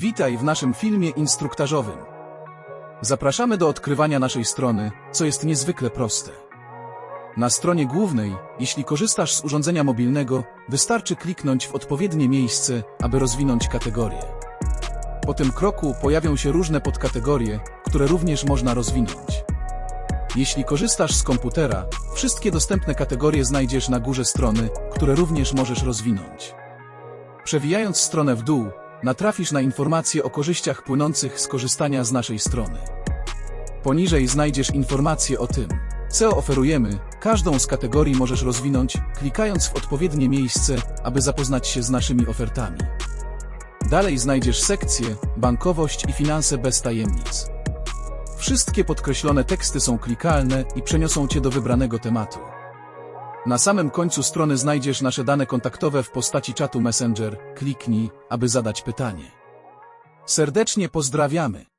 Witaj w naszym filmie instruktażowym. Zapraszamy do odkrywania naszej strony, co jest niezwykle proste. Na stronie głównej, jeśli korzystasz z urządzenia mobilnego, wystarczy kliknąć w odpowiednie miejsce, aby rozwinąć kategorię. Po tym kroku pojawią się różne podkategorie, które również można rozwinąć. Jeśli korzystasz z komputera, wszystkie dostępne kategorie znajdziesz na górze strony, które również możesz rozwinąć. Przewijając stronę w dół, natrafisz na informacje o korzyściach płynących z korzystania z naszej strony. Poniżej znajdziesz informacje o tym, co oferujemy. Każdą z kategorii możesz rozwinąć, klikając w odpowiednie miejsce, aby zapoznać się z naszymi ofertami. Dalej znajdziesz sekcję Bankowość i finanse bez tajemnic. Wszystkie podkreślone teksty są klikalne i przeniosą Cię do wybranego tematu. Na samym końcu strony znajdziesz nasze dane kontaktowe w postaci czatu Messenger. Kliknij, aby zadać pytanie. Serdecznie pozdrawiamy.